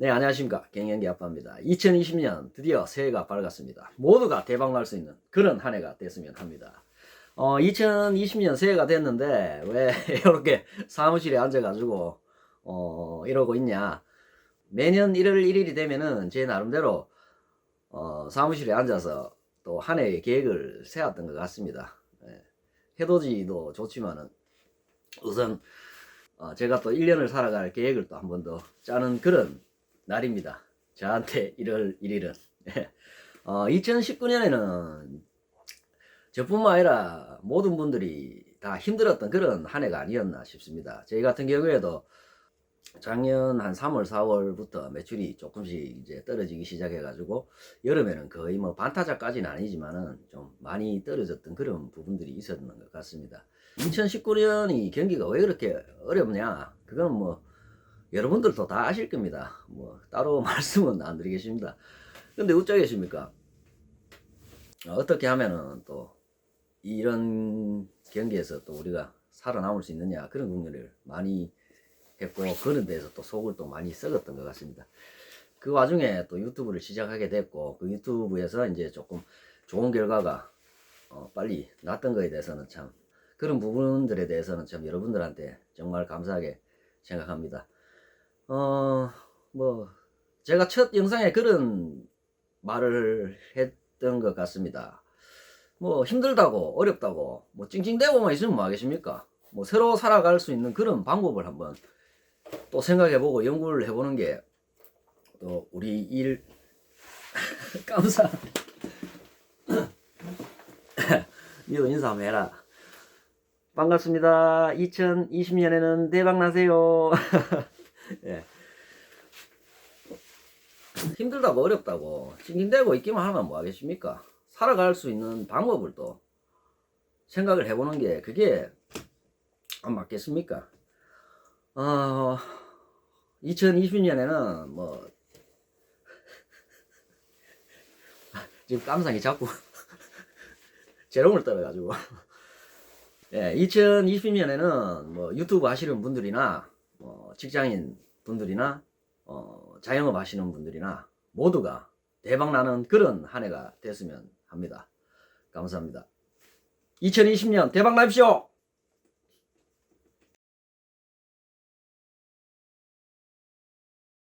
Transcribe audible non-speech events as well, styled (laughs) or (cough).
네, 안녕하십니까. 갱년기 아빠입니다. 2020년 드디어 새해가 밝았습니다. 모두가 대박 날 수 있는 그런 한 해가 됐으면 합니다. 어, 2020년 새해가 됐는데 왜 (laughs) 이렇게 사무실에 앉아가지고 어, 이러고 있냐. 매년 1월 1일이 되면은 제 나름대로 어, 사무실에 앉아서 또 한 해의 계획을 세웠던 것 같습니다. 예. 해돋이도 좋지만은 우선 어, 제가 또 1년을 살아갈 계획을 또 한 번 더 짜는 그런 날입니다. 저한테 1월 1일은. (laughs) 어, 2019년에는 저뿐만 아니라 모든 분들이 다 힘들었던 그런 한 해가 아니었나 싶습니다. 저희 같은 경우에도 작년 한 3월, 4월부터 매출이 조금씩 이제 떨어지기 시작해가지고 여름에는 거의 뭐 반타작까지는 아니지만은 좀 많이 떨어졌던 그런 부분들이 있었던 것 같습니다. 2019년이 경기가 왜 그렇게 어렵냐? 그건 뭐 여러분들도 다 아실 겁니다. 뭐 따로 (laughs) 말씀은 안 드리겠습니다. 근데 어쩌겠습니까? 어떻게 하면은 또 이런 경기에서 또 우리가 살아남을 수 있느냐 그런 국리를 많이 했고 그런 데서 또 속을 또 많이 썩었던 것 같습니다. 그 와중에 또 유튜브를 시작하게 됐고 그 유튜브에서 이제 조금 좋은 결과가 어, 빨리 났던 거에 대해서는 참 그런 부분들에 대해서는 참 여러분들한테 정말 감사하게 생각합니다. 어, 뭐, 제가 첫 영상에 그런 말을 했던 것 같습니다. 뭐, 힘들다고, 어렵다고, 뭐, 찡찡대고만 있으면 뭐 하겠습니까? 뭐, 새로 살아갈 수 있는 그런 방법을 한번 또 생각해보고 연구를 해보는 게 또 우리 일, (laughs) 감사. (coughs) 니도 인사 한번 해라. 반갑습니다. 2020년에는 대박 나세요. (laughs) 예. 힘들다고 어렵다고 찡찡대고 있기만 하면 뭐 하겠습니까? 살아갈 수 있는 방법을 또 생각을 해보는 게 그게 안 맞겠습니까? 어, 2020년에는 뭐 (laughs) 지금 깜상이 자꾸 (laughs) 재롱을 떨어가지고 (laughs) 예, 2020년에는 뭐 유튜브 하시는 분들이나 뭐 직장인 분들이나 어, 자영업 하시는 분들이나 모두가 대박 나는 그런 한 해가 됐으면 합니다. 감사합니다. 2020년 대박 나십시오.